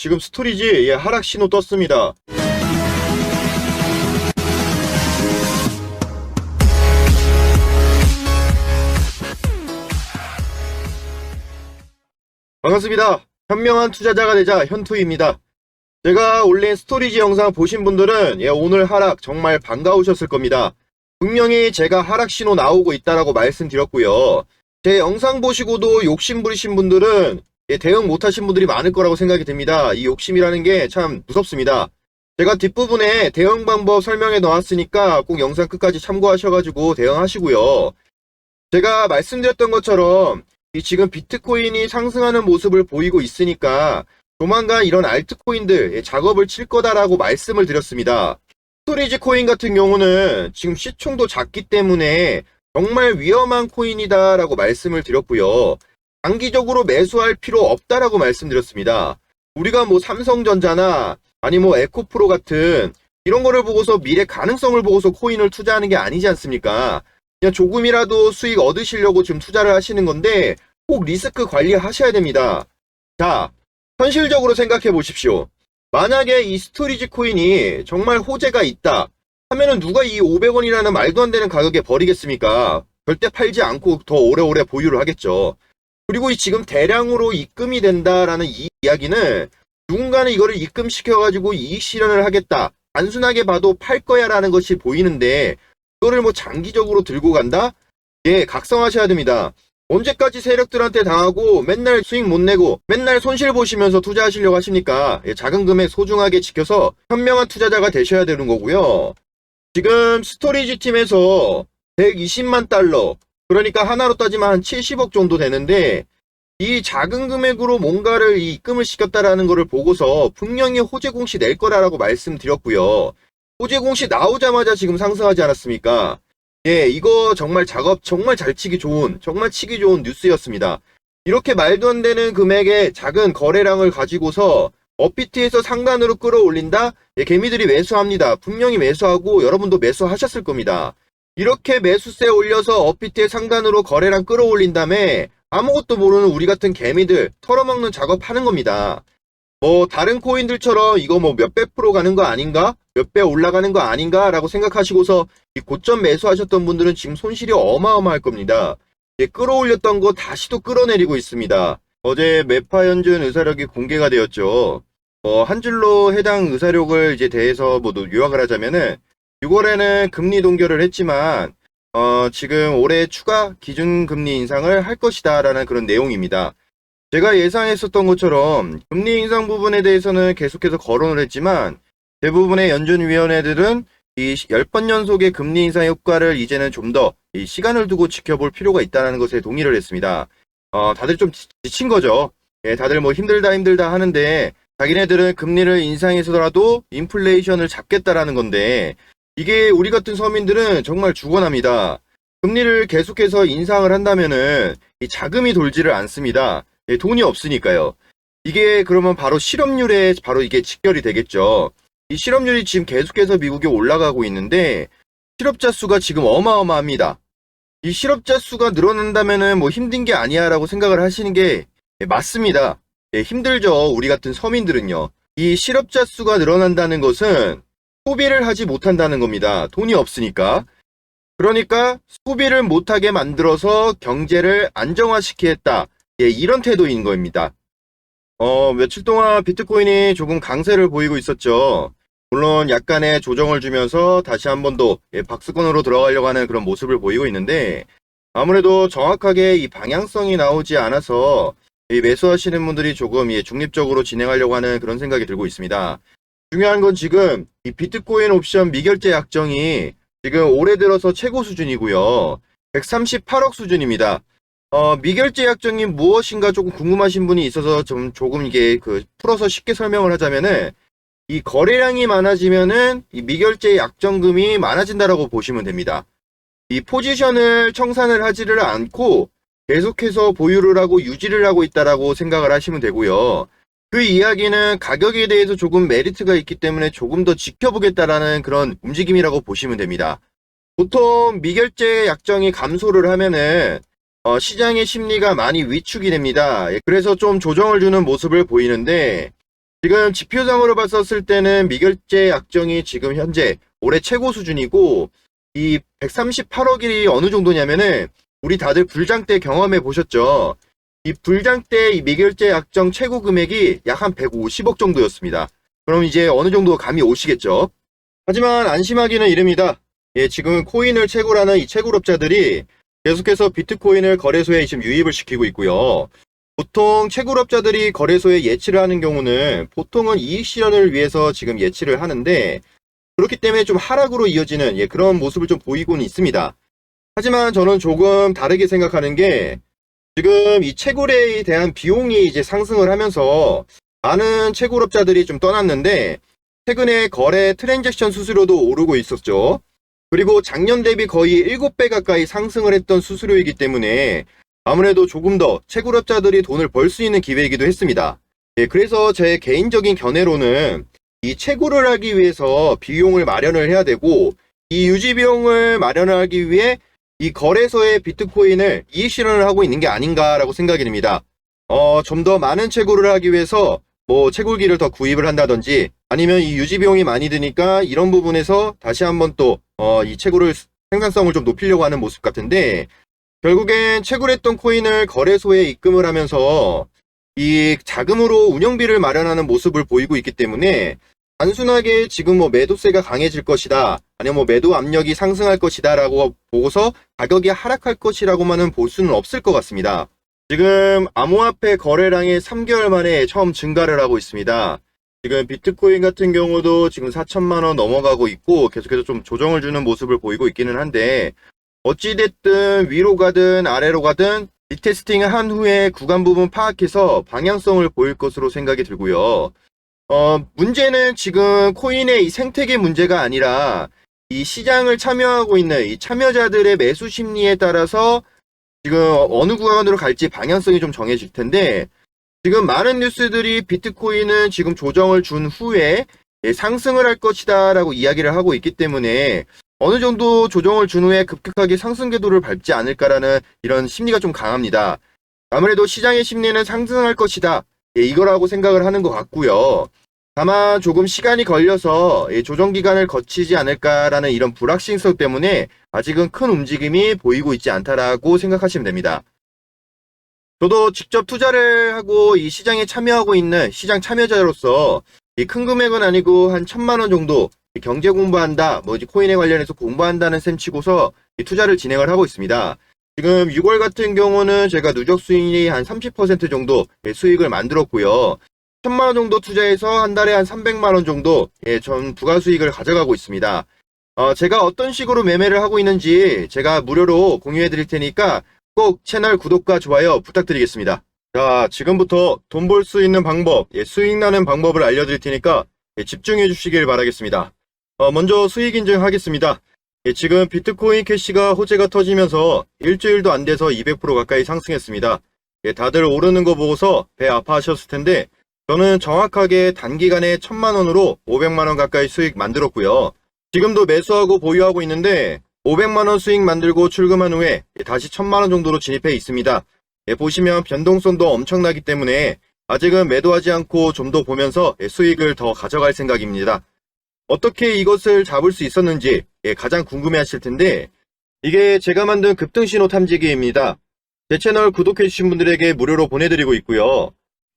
지금 스토리지 예, 하락 신호 떴습니다. 반갑습니다. 현명한 투자자가 되자 현투입니다. 제가 올린 스토리지 영상 보신 분들은 예, 오늘 하락 정말 반가우셨을 겁니다. 분명히 제가 하락 신호 나오고 있다라고 말씀드렸고요. 제 영상 보시고도 욕심 부리신 분들은 예, 대응 못하신 분들이 많을 거라고 생각이 듭니다. 이 욕심이라는 게 참 무섭습니다. 제가 뒷부분에 대응 방법 설명해 놓았으니까 꼭 영상 끝까지 참고하셔가지고 대응하시고요. 제가 말씀드렸던 것처럼 이 지금 비트코인이 상승하는 모습을 보이고 있으니까 조만간 이런 알트코인들 예, 작업을 칠 거다라고 말씀을 드렸습니다. 스토리지 코인 같은 경우는 지금 시총도 작기 때문에 정말 위험한 코인이다라고 말씀을 드렸고요. 장기적으로 매수할 필요 없다라고 말씀드렸습니다. 우리가 뭐 삼성전자나 아니 뭐 에코프로 같은 이런 거를 보고서 미래 가능성을 보고서 코인을 투자하는 게 아니지 않습니까? 그냥 조금이라도 수익 얻으시려고 지금 투자를 하시는 건데 꼭 리스크 관리하셔야 됩니다. 자, 현실적으로 생각해 보십시오. 만약에 이 스토리지 코인이 정말 호재가 있다 하면은 누가 이 500원이라는 말도 안 되는 가격에 버리겠습니까? 절대 팔지 않고 더 오래오래 보유를 하겠죠. 그리고 이 지금 대량으로 입금이 된다라는 이 이야기는 누군가는 이거를 입금시켜가지고 이익 실현을 하겠다. 단순하게 봐도 팔 거야라는 것이 보이는데 이거를 뭐 장기적으로 들고 간다? 예, 각성하셔야 됩니다. 언제까지 세력들한테 당하고 맨날 수익 못 내고 맨날 손실 보시면서 투자하시려고 하십니까? 예, 작은 금액 소중하게 지켜서 현명한 투자자가 되셔야 되는 거고요. 지금 스토리지 팀에서 120만 달러, 그러니까 하나로 따지면 한 70억 정도 되는데 이 작은 금액으로 뭔가를 이 입금을 시켰다라는 것을 보고서 분명히 호재 공시 낼 거라고 말씀드렸고요. 호재 공시 나오자마자 지금 상승하지 않았습니까? 예, 이거 정말 작업 정말 잘 치기 좋은, 정말 치기 좋은 뉴스였습니다. 이렇게 말도 안 되는 금액의 작은 거래량을 가지고서 업비트에서 상단으로 끌어올린다? 예, 개미들이 매수합니다. 분명히 매수하고 여러분도 매수하셨을 겁니다. 이렇게 매수세 올려서 업비트의 상단으로 거래량 끌어올린 다음에 아무것도 모르는 우리 같은 개미들 털어먹는 작업 하는 겁니다. 뭐 다른 코인들처럼 이거 뭐 몇백 프로 가는 거 아닌가? 몇 배 올라가는 거 아닌가? 라고 생각하시고서 이 고점 매수하셨던 분들은 지금 손실이 어마어마할 겁니다. 예, 끌어올렸던 거 다시 또 끌어내리고 있습니다. 어제 매파 연준 의사력이 공개가 되었죠. 어, 한 줄로 해당 의사력을 이제 대해서 뭐 요약을 하자면은 6월에는 금리 동결을 했지만 어, 지금 올해 추가 기준금리 인상을 할 것이다 라는 그런 내용입니다. 제가 예상했었던 것처럼 금리 인상 부분에 대해서는 계속해서 거론을 했지만 대부분의 연준위원회들은 이 10번 연속의 금리 인상 효과를 이제는 좀 더 시간을 두고 지켜볼 필요가 있다는 것에 동의를 했습니다. 어, 다들 좀 지친 거죠. 예, 다들 뭐 힘들다 힘들다 하는데 자기네들은 금리를 인상해서라도 인플레이션을 잡겠다라는 건데 이게 우리 같은 서민들은 정말 죽어납니다. 금리를 계속해서 인상을 한다면은 이 자금이 돌지를 않습니다. 예, 돈이 없으니까요. 이게 그러면 바로 실업률에 바로 이게 직결이 되겠죠. 이 실업률이 지금 계속해서 미국에 올라가고 있는데 실업자 수가 지금 어마어마합니다. 이 실업자 수가 늘어난다면은 뭐 힘든 게 아니야라고 생각을 하시는 게 예, 맞습니다. 예, 힘들죠. 우리 같은 서민들은요. 이 실업자 수가 늘어난다는 것은 소비를 하지 못한다는 겁니다. 돈이 없으니까. 그러니까 소비를 못하게 만들어서 경제를 안정화시키겠다. 예, 이런 태도인 겁니다. 어, 며칠 동안 비트코인이 조금 강세를 보이고 있었죠. 물론 약간의 조정을 주면서 다시 한 번더 예, 박스권으로 들어가려고 하는 그런 모습을 보이고 있는데 아무래도 정확하게 이 방향성이 나오지 않아서 이 매수하시는 분들이 조금 예, 중립적으로 진행하려고 하는 그런 생각이 들고 있습니다. 중요한 건 지금 이 비트코인 옵션 미결제 약정이 지금 올해 들어서 최고 수준이고요. 138억 수준입니다. 어, 미결제 약정이 무엇인가 조금 궁금하신 분이 있어서 좀 조금 이게 그 풀어서 쉽게 설명을 하자면은 이 거래량이 많아지면은 이 미결제 약정금이 많아진다라고 보시면 됩니다. 이 포지션을 청산을 하지를 않고 계속해서 보유를 하고 유지를 하고 있다라고 생각을 하시면 되고요. 그 이야기는 가격에 대해서 조금 메리트가 있기 때문에 조금 더 지켜보겠다라는 그런 움직임이라고 보시면 됩니다. 보통 미결제 약정이 감소를 하면은 어, 시장의 심리가 많이 위축이 됩니다. 예, 그래서 좀 조정을 주는 모습을 보이는데 지금 지표상으로 봤었을 때는 미결제 약정이 지금 현재 올해 최고 수준이고 이 138억이 어느 정도냐면은 우리 다들 불장 때 경험해 보셨죠. 이 불장 때이 미결제 약정 최고 금액이 약 한 150억 정도였습니다. 그럼 이제 어느 정도 감이 오시겠죠. 하지만 안심하기는 이릅니다. 예, 지금 코인을 채굴하는 이 채굴업자들이 계속해서 비트코인을 거래소에 지금 유입을 시키고 있고요. 보통 채굴업자들이 거래소에 예치를 하는 경우는 보통은 이익 실현을 위해서 지금 예치를 하는데 그렇기 때문에 좀 하락으로 이어지는 예, 그런 모습을 좀 보이고는 있습니다. 하지만 저는 조금 다르게 생각하는 게 지금 이 채굴에 대한 비용이 이제 상승을 하면서 많은 채굴업자들이 좀 떠났는데 최근에 거래 트랜잭션 수수료도 오르고 있었죠. 그리고 작년 대비 거의 7배 가까이 상승을 했던 수수료이기 때문에 아무래도 조금 더 채굴업자들이 돈을 벌 수 있는 기회이기도 했습니다. 예, 그래서 제 개인적인 견해로는 이 채굴을 하기 위해서 비용을 마련을 해야 되고 이 유지 비용을 마련하기 위해 이 거래소에 비트코인을 이익 실현을 하고 있는 게 아닌가라고 생각이 듭니다. 어, 좀 더 많은 채굴을 하기 위해서 뭐 채굴기를 더 구입을 한다든지 아니면 이 유지 비용이 많이 드니까 이런 부분에서 다시 한번 또 어, 이 채굴을 생산성을 좀 높이려고 하는 모습 같은데 결국엔 채굴했던 코인을 거래소에 입금을 하면서 이 자금으로 운영비를 마련하는 모습을 보이고 있기 때문에 단순하게 지금 뭐 매도세가 강해질 것이다 아니면 뭐 매도 압력이 상승할 것이다라고 보고서 가격이 하락할 것이라고만은 볼 수는 없을 것 같습니다. 지금 암호화폐 거래량이 3개월 만에 처음 증가를 하고 있습니다. 지금 비트코인 같은 경우도 지금 4천만 원 넘어가고 있고 계속해서 좀 조정을 주는 모습을 보이고 있기는 한데 어찌됐든 위로 가든 아래로 가든 리테스팅을 한 후에 구간 부분 파악해서 방향성을 보일 것으로 생각이 들고요. 어, 문제는 지금 코인의 이 생태계 문제가 아니라 이 시장을 참여하고 있는 이 참여자들의 매수 심리에 따라서 지금 어느 구간으로 갈지 방향성이 좀 정해질 텐데 지금 많은 뉴스들이 비트코인은 지금 조정을 준 후에 예, 상승을 할 것이다 라고 이야기를 하고 있기 때문에 어느 정도 조정을 준 후에 급격하게 상승 궤도를 밟지 않을까라는 이런 심리가 좀 강합니다. 아무래도 시장의 심리는 상승할 것이다. 예, 이거라고 생각을 하는 것 같고요. 다만 조금 시간이 걸려서 예, 조정 기간을 거치지 않을까라는 이런 불확실성 때문에 아직은 큰 움직임이 보이고 있지 않다라고 생각하시면 됩니다. 저도 직접 투자를 하고 이 시장에 참여하고 있는 시장 참여자로서 이 큰 금액은 아니고 한 천만 원 정도 이 경제 공부한다, 뭐 이제 코인에 관련해서 공부한다는 셈 치고서 이 투자를 진행을 하고 있습니다. 지금 6월 같은 경우는 제가 누적 수익이 한 30% 정도 예, 수익을 만들었고요. 천만 원 정도 투자해서 한 달에 한 300만 원 정도 예, 전 부가 수익을 가져가고 있습니다. 어, 제가 어떤 식으로 매매를 하고 있는지 제가 무료로 공유해 드릴 테니까 꼭 채널 구독과 좋아요 부탁드리겠습니다. 자, 지금부터 돈 벌 수 있는 방법, 예, 수익 나는 방법을 알려드릴 테니까 예, 집중해 주시길 바라겠습니다. 어, 먼저 수익 인증하겠습니다. 예, 지금 비트코인 캐시가 호재가 터지면서 일주일도 안 돼서 200% 가까이 상승했습니다. 예, 다들 오르는 거 보고서 배 아파하셨을 텐데 저는 정확하게 단기간에 1000만 원으로 500만 원 가까이 수익 만들었고요. 지금도 매수하고 보유하고 있는데 500만 원 수익 만들고 출금한 후에 다시 1000만 원 정도로 진입해 있습니다. 예, 보시면 변동성도 엄청나기 때문에 아직은 매도하지 않고 좀 더 보면서 예, 수익을 더 가져갈 생각입니다. 어떻게 이것을 잡을 수 있었는지 예, 가장 궁금해 하실 텐데 이게 제가 만든 급등신호 탐지기입니다. 제 채널 구독해주신 분들에게 무료로 보내드리고 있고요.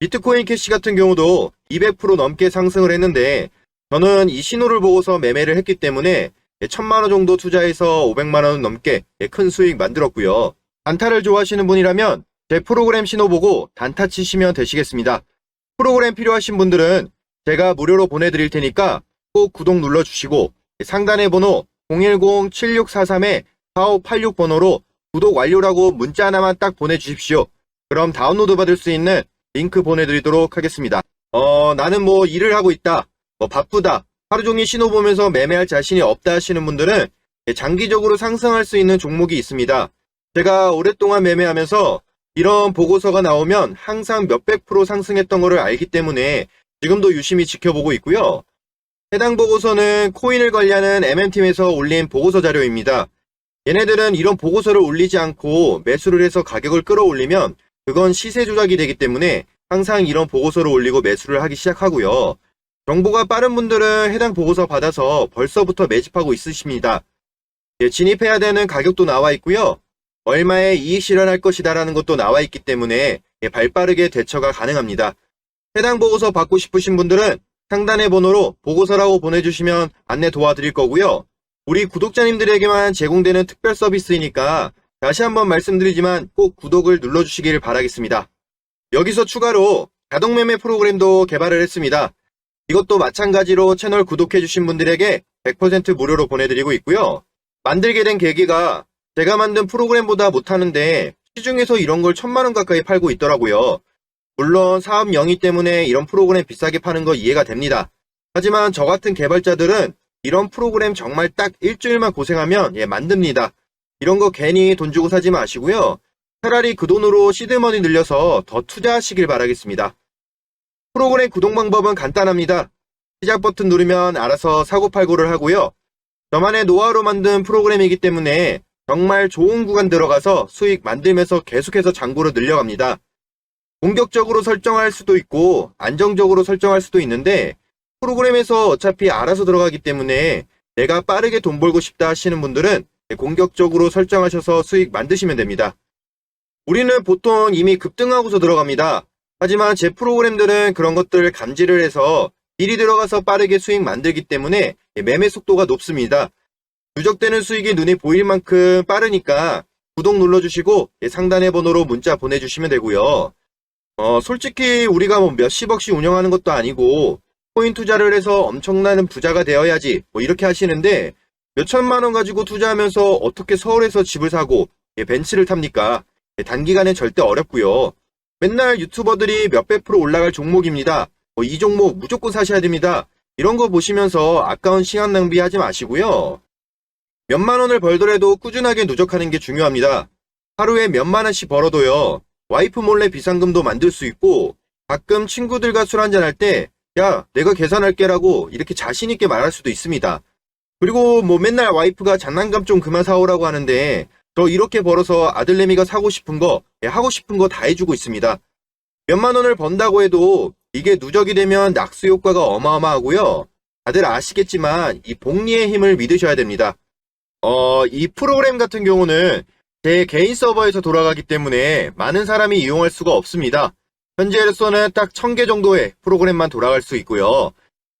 비트코인 캐시 같은 경우도 200% 넘게 상승을 했는데 저는 이 신호를 보고서 매매를 했기 때문에 1000만 원 정도 투자해서 500만 원 넘게 큰 수익 만들었고요. 단타를 좋아하시는 분이라면 제 프로그램 신호 보고 단타 치시면 되시겠습니다. 프로그램 필요하신 분들은 제가 무료로 보내드릴 테니까 꼭 구독 눌러주시고 상단의 번호 010-7643-4586 번호로 구독 완료라고 문자 하나만 딱 보내주십시오. 그럼 다운로드 받을 수 있는 링크 보내드리도록 하겠습니다. 어, 나는 뭐 일을 하고 있다, 뭐 바쁘다, 하루 종일 신호 보면서 매매할 자신이 없다 하시는 분들은 예, 장기적으로 상승할 수 있는 종목이 있습니다. 제가 오랫동안 매매하면서 이런 보고서가 나오면 항상 몇백 프로 상승했던 것을 알기 때문에 지금도 유심히 지켜보고 있고요. 해당 보고서는 코인을 관리하는 MM팀에서 올린 보고서 자료입니다. 얘네들은 이런 보고서를 올리지 않고 매수를 해서 가격을 끌어올리면 그건 시세 조작이 되기 때문에 항상 이런 보고서를 올리고 매수를 하기 시작하고요. 정보가 빠른 분들은 해당 보고서 받아서 벌써부터 매집하고 있으십니다. 예, 진입해야 되는 가격도 나와 있고요. 얼마에 이익 실현할 것이다라는 것도 나와 있기 때문에 예, 발빠르게 대처가 가능합니다. 해당 보고서 받고 싶으신 분들은 상단의 번호로 보고서라고 보내주시면 안내 도와드릴 거고요. 우리 구독자님들에게만 제공되는 특별 서비스이니까 다시 한번 말씀드리지만 꼭 구독을 눌러주시길 바라겠습니다. 여기서 추가로 자동매매 프로그램도 개발을 했습니다. 이것도 마찬가지로 채널 구독해주신 분들에게 100% 무료로 보내드리고 있고요. 만들게 된 계기가 제가 만든 프로그램보다 못하는데 시중에서 이런 걸 천만원 가까이 팔고 있더라고요. 물론 사업 영위 때문에 이런 프로그램 비싸게 파는 거 이해가 됩니다. 하지만 저 같은 개발자들은 이런 프로그램 정말 딱 일주일만 고생하면 예, 만듭니다. 이런 거 괜히 돈 주고 사지 마시고요. 차라리 그 돈으로 시드머니 늘려서 더 투자하시길 바라겠습니다. 프로그램 구독 방법은 간단합니다. 시작 버튼 누르면 알아서 사고팔고를 하고요. 저만의 노하우로 만든 프로그램이기 때문에 정말 좋은 구간 들어가서 수익 만들면서 계속해서 장고를 늘려갑니다. 공격적으로 설정할 수도 있고 안정적으로 설정할 수도 있는데 프로그램에서 어차피 알아서 들어가기 때문에 내가 빠르게 돈 벌고 싶다 하시는 분들은 공격적으로 설정하셔서 수익 만드시면 됩니다. 우리는 보통 이미 급등하고서 들어갑니다. 하지만 제 프로그램들은 그런 것들을 감지를 해서 미리 들어가서 빠르게 수익 만들기 때문에 매매 속도가 높습니다. 누적되는 수익이 눈에 보일 만큼 빠르니까 구독 눌러주시고 상단의 번호로 문자 보내주시면 되고요. 어, 솔직히 우리가 뭐 몇십억씩 운영하는 것도 아니고 코인 투자를 해서 엄청나는 부자가 되어야지 뭐 이렇게 하시는데 몇천만 원 가지고 투자하면서 어떻게 서울에서 집을 사고 예, 벤츠를 탑니까? 예, 단기간에 절대 어렵고요. 맨날 유튜버들이 몇백 프로 올라갈 종목입니다. 뭐이 종목 무조건 사셔야 됩니다. 이런 거 보시면서 아까운 시간 낭비하지 마시고요. 몇만 원을 벌더라도 꾸준하게 누적하는 게 중요합니다. 하루에 몇만 원씩 벌어도요. 와이프 몰래 비상금도 만들 수 있고 가끔 친구들과 술 한잔 할 때 야, 내가 계산할게라고 이렇게 자신 있게 말할 수도 있습니다. 그리고 뭐 맨날 와이프가 장난감 좀 그만 사오라고 하는데 저 이렇게 벌어서 아들내미가 사고 싶은 거, 예, 하고 싶은 거 다 해주고 있습니다. 몇만 원을 번다고 해도 이게 누적이 되면 낙수 효과가 어마어마하고요. 다들 아시겠지만 이 복리의 힘을 믿으셔야 됩니다. 어, 이 프로그램 같은 경우는 제 개인 서버에서 돌아가기 때문에 많은 사람이 이용할 수가 없습니다. 현재로서는 딱 1000개 정도의 프로그램만 돌아갈 수 있고요.